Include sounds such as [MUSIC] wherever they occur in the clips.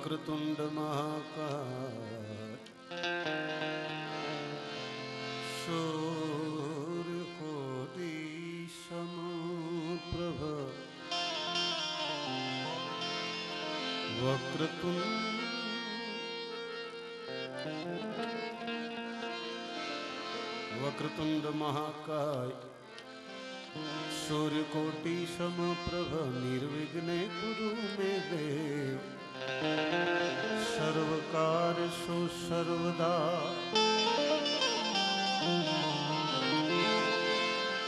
વક્રતુંડ મહાકાય સૂર્યકોટી સમપ્રભ વક્રતુંડ વક્રતુંડ મહાકાય સૂર્યકોટિ સમપ્રભ નિર્વિઘ્ને ગુરુ મે દેવ સર્વકાર્યસુ સર્વદા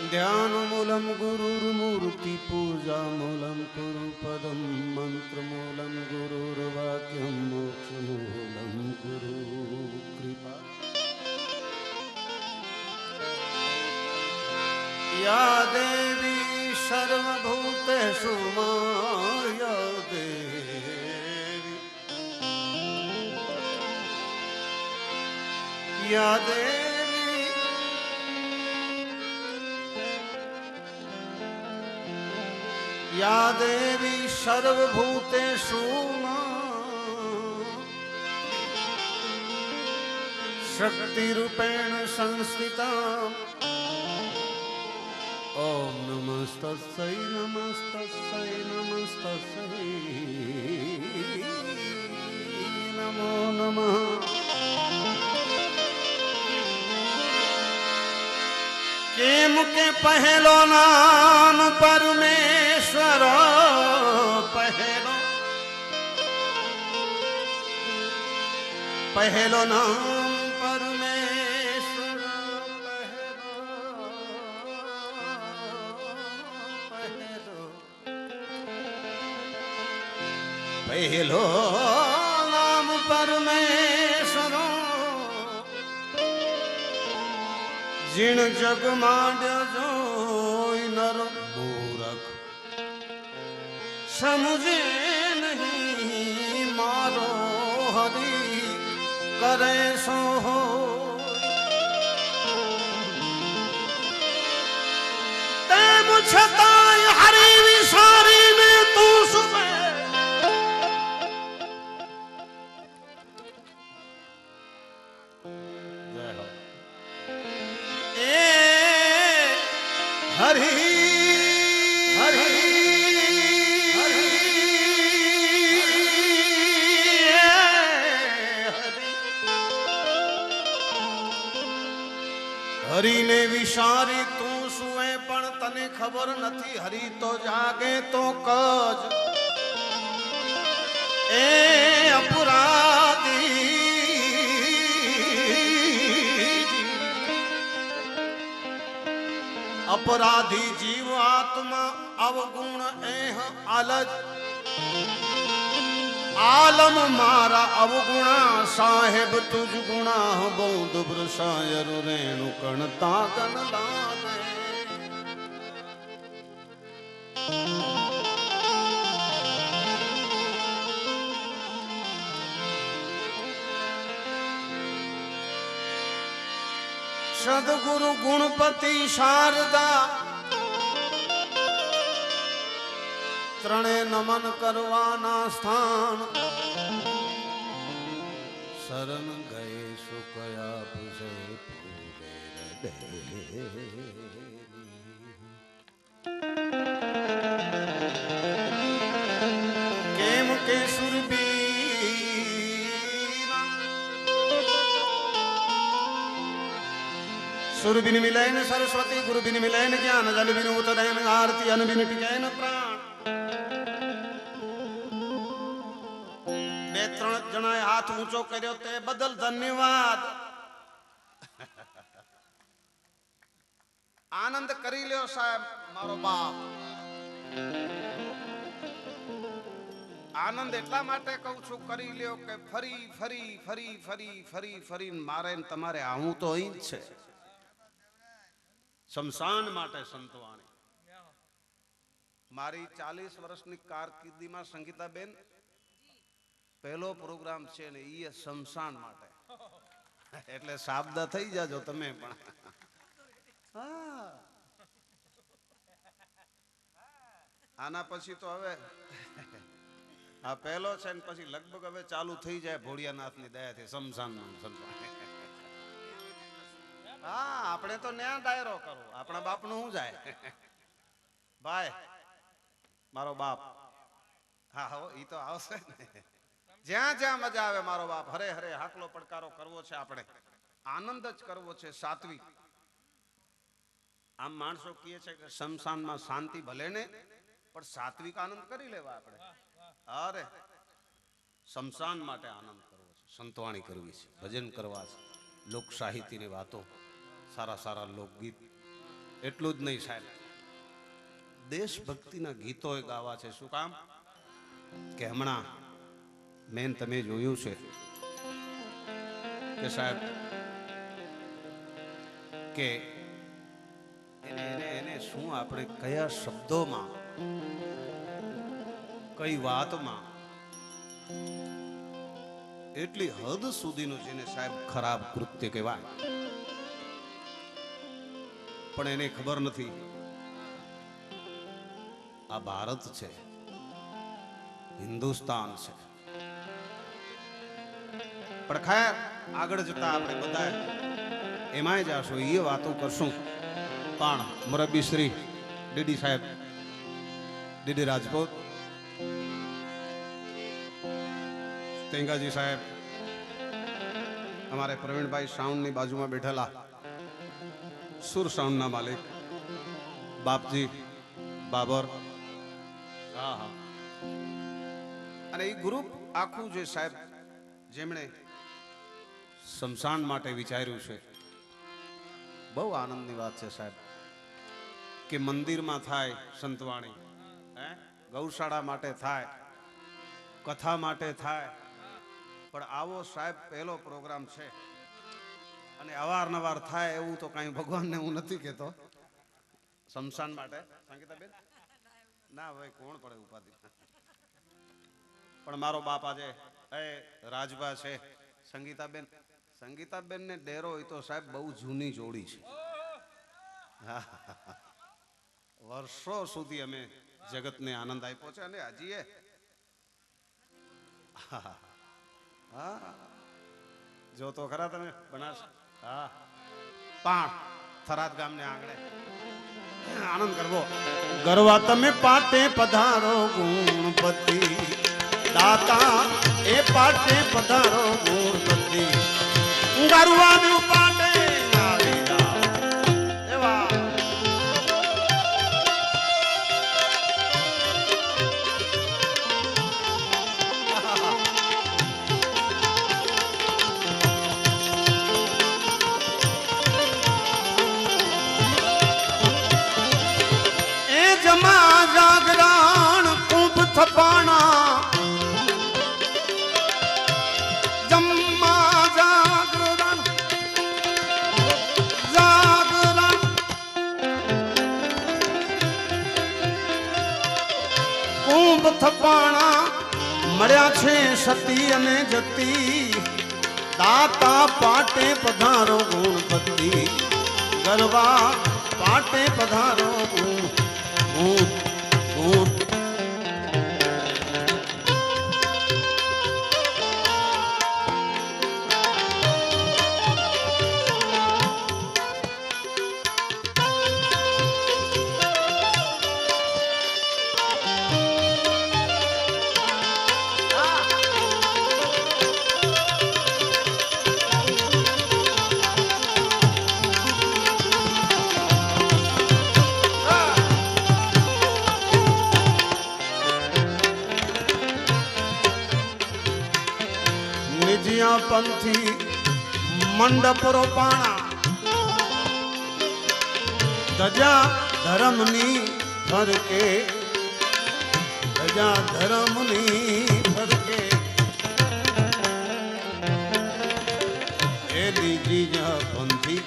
ધ્યાનમૂલમ ગુરુર્મૂર્તિ પૂજામૂલમ કુરુ પદમ મંત્રમૂલમ ગુરુર્વાક્યમ મોક્ષમૂલમ ગુરુ કૃપા या देवी सर्वभूतेषु माया या देवी या देवी सर्वभूतेषु शक्तिरूपेण संस्थिता। ॐ नमस्तस्यै नमस्तस्यै नमस्तस्यै। नमो नमः। કેમ કે પહેલો નામ પરમેશ્વર પહેલો પહેલો નામ પરમેશ્વર પહેલો પહેલો જીણ જગ માંડ્યો જોઈ નર મૂરખ. સમજે નહીં મારો હરી, કરે સો તેમ છતાંય હરી વિસારીને હરી અપરાધી જીવ આત્મા અવગુણ એહ આલજ આલમ મારા અવગુણા સાહેબ તુજ ગુણા બૌદ્ધ વૃષાયરુ રેણુ કણતા ગન લાગે સદગુરુ ગુણપતિ શારદા. ત્રણે નમન કરવાના સ્થાન. શરણ ગયે સુકયા પૂજે કેમ સુર બિન મિલૈન સરસ્વતી ગુરુ બિન મિલૈન જ્ઞાન જલ બિન ઉતદૈન આરતી અન બિન બે ત્રણ જણાએ હાથ ઊંચો કર્યો તે બદલ ધન્યવાદ આનંદ કરી લ્યો સાહેબ મારો બાપ આનંદ એટલા માટે કહું છું, કરી લ્યો કે ફરી ફરી ફરી ફરી ફરી ફરી મારે તમારે આવું તો અહીં જ છે. શમશાન માટે સંતવાણી. મારી ચાલીસ વર્ષની કારકિર્દીમાં સંગીતાબેન, પહેલો પ્રોગ્રામ છે ને એ શમશાન માટે. એટલે સાબદા થઈ જાજો તમે પણ. આના પછી તો હવે, આ પહેલો છે ને પછી લગભગ હવે ચાલુ થઈ જાય ભોળિયાનાથની દયાથી શમશાન સમસાન હા, આપણે તો ન્યા દાયરો કરો આપણા બાપનું શું જાય? ભાઈ, મારો બાપ. હા, હો, ઈ તો આવશે ને. જ્યાં જ્યાં મજા આવે મારો બાપ. હરે હરે હાકલો પડકારો કરવો છે આપણે. આનંદ જ કરવો છે સાત્વિક. આમ માણસો કહે છે કે શમશાનમાં શાંતિ ભલે ને, પણ સાત્વિક આનંદ કરી લેવા આપણે. અરે, શમશાન માટે આનંદ કરવો છે. સંતવાણી કરવી છે. ભજન કરવા છે. લોક સાહિત્યની વાતો. સારા સારા લોકગીત. એટલું જ નહીં સાહેબ. દેશભક્તિના ગીતો ગાવા છે. શું કામ? કે હમણાં મેન તમે જોયું છે કે સાહેબ, કે એને એને શું આપણે કયા શબ્દોમાં, કઈ વાતમાં એટલી હદ સુધીનું જેને સાહેબ ખરાબ કૃત્ય કહેવાય. પણ એને ખબર નથી. આ ભારત છે. હિન્દુસ્તાન છે. પણ ખેર, આગળ જતા આપણે બધા એમાંય જાશું એ વાતો કરશું. પણ મુરબ્બી શ્રી ડીડી સાહેબ, ડીડી રાજપૂત, તેંગાજી સાહેબ, અમારે પ્રવીણભાઈ સાઉન્ડની બાજુમાં બેઠેલા. સુર સાઉન્ડના માલિક, બાપજી, બાબર. અને એ ગ્રુપ આખું જે સાહેબ, જેમણે શમશાન માટે વિચાર્યું છે, બહુ આનંદની વાત છે સાહેબ, કે મંદિરમાં થાય સંતવાણી, હે? ગૌશાળા માટે થાય, કથા માટે થાય, પણ આવો સાહેબ પહેલો પ્રોગ્રામ છે. અને અવારનવાર થાય એવું તો કાંઈ ભગવાનને હું નથી કહેતો. શમશાન માટે. સંગીતાબેન? ના ભાઈ કોણ પડે ઉપાધિ? પણ મારો બાપ આજે, એ રાજભા છે. સંગીતાબેન સંગીતાબેન ને ડેરો હોય તો સાહેબ બહુ જૂની જોડી છે. [LAUGHS] વર્ષો સુધી અમે જગતને આનંદ આપ્યો છે અને હજી એ. [LAUGHS] હા. જો તો ખરા તમે બનાસ હા. પાણ, થરાદ ગામને આંગણે. આનંદ કરવો. ગરવા તમે પાટે પધારો, ગુણપતિ. દાતા, એ પાટે પધારો, ગુણપતિ. ગરવાનું પાટે મળ્યા છે સતી અને જતી. દાતા પાટે પધારો ગુણપતિ ગરબા પાટે પધારો ગુણ. ગુણ ગુણ. મંડપ પાણા. ધજા ધર્મની ફરકે. ધજા ધર્મની ફરકે. એ નિજિયા પંથી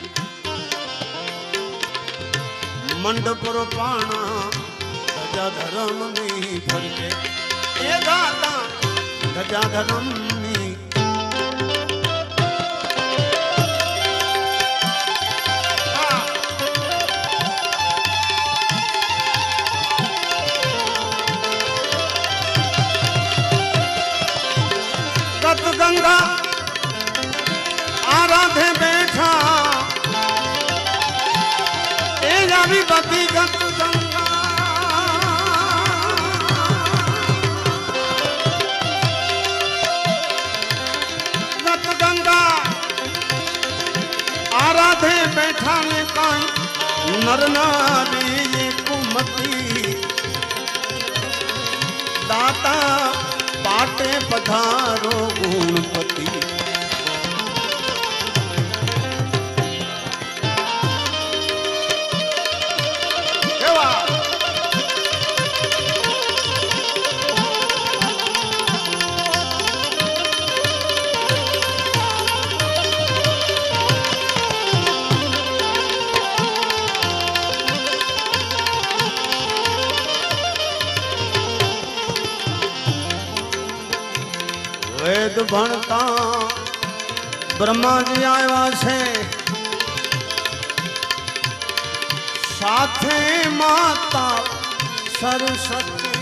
મંડપ પાણા ધજા ધર્મની ફરકે. એ ગાતા ધજા ધર્મની મારી બધી ગંત ગંગા. આરાધે બેઠા ને કઈ નરનારી કુમતી દાતા પાટે પધારો ગુણપતિ. সরস্বতী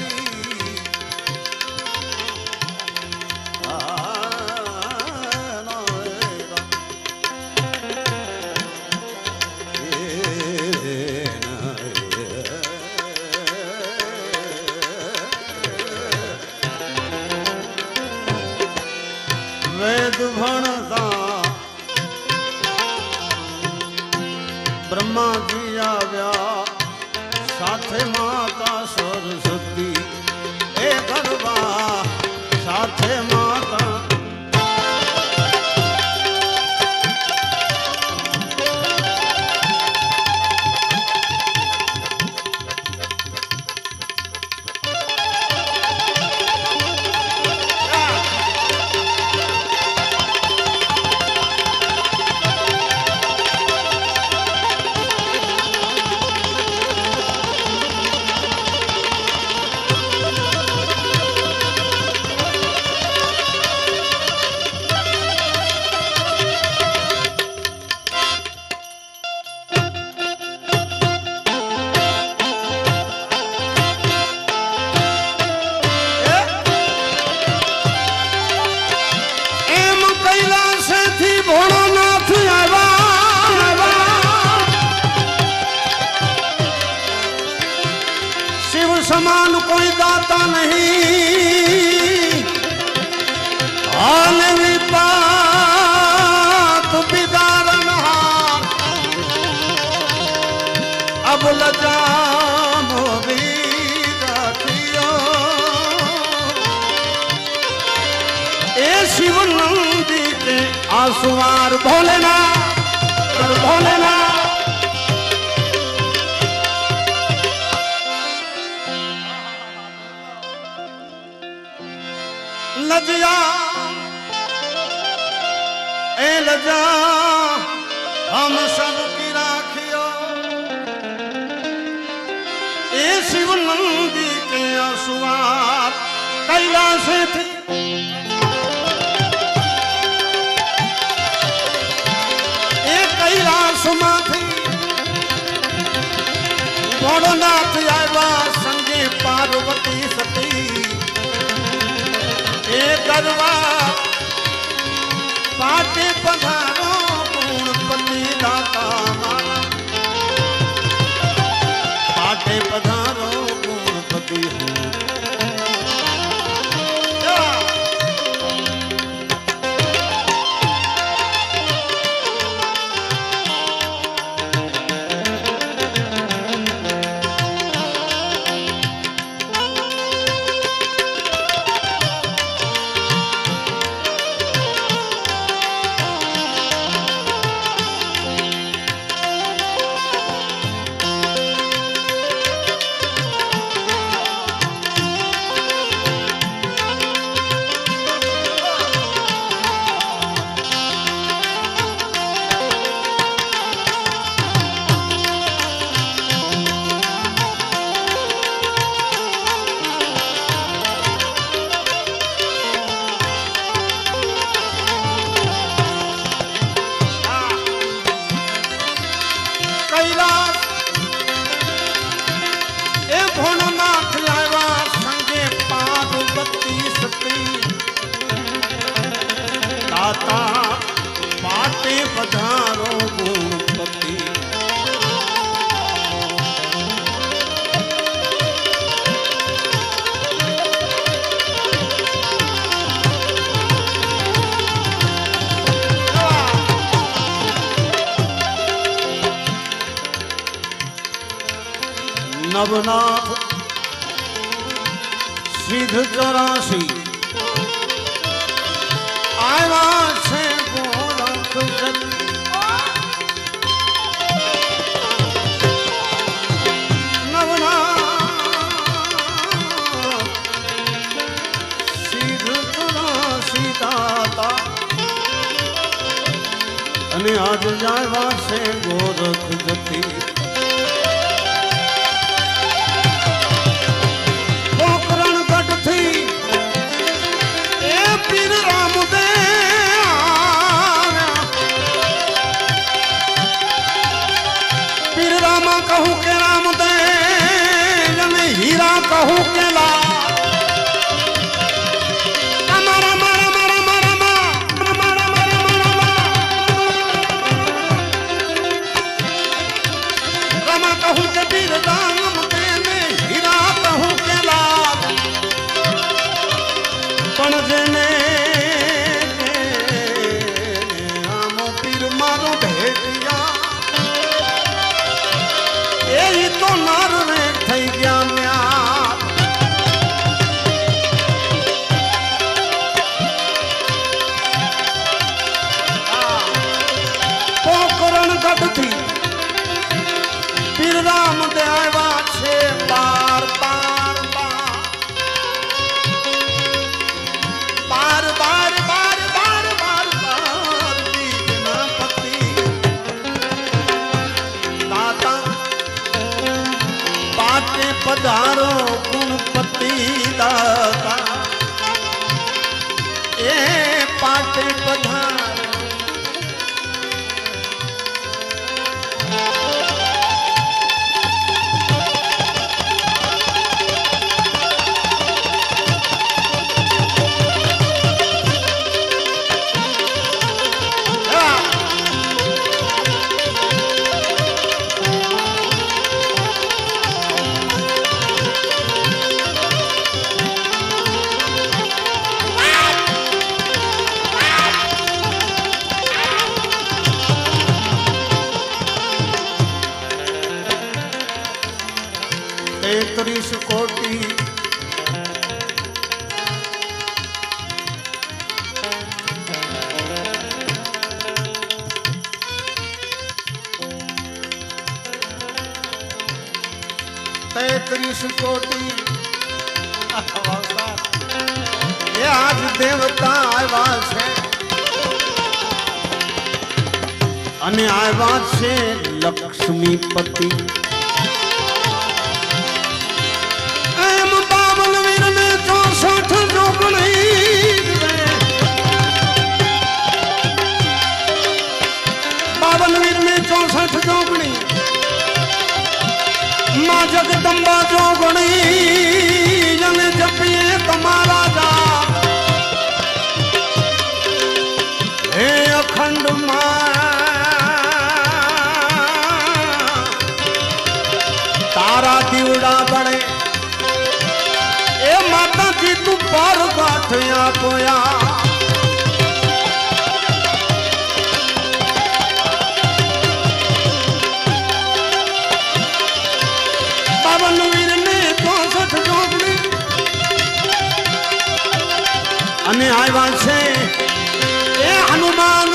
સમાન કોઈ દાતા નહીં હાલ વિપાત બિદારણ હાર અબુલ જામો એ શિવ નંદી આસુમાર ભોલેના ભોલેના લજયા એ લજા હમ સબ કરવા પાટે પધારો. ભવનાથ સિદ્ધ ચરાશી. આવ્યા છે ગોરખ અને આજ જાય વાસે ગોરખ જતી. તો હું કબીર દાન पधा અને આવ્યા છે લક્ષ્મીપતિ. એમ બાબલ વીરને ચોસઠ જોગણી બાબલ વીરને ચોસઠ જોગણી માં જગદંબા જોગણી મારા દીવડા બને એ માતાજી તું પર ગાંઠિયા પોયા અને આવ્યા છે એ હનુમાન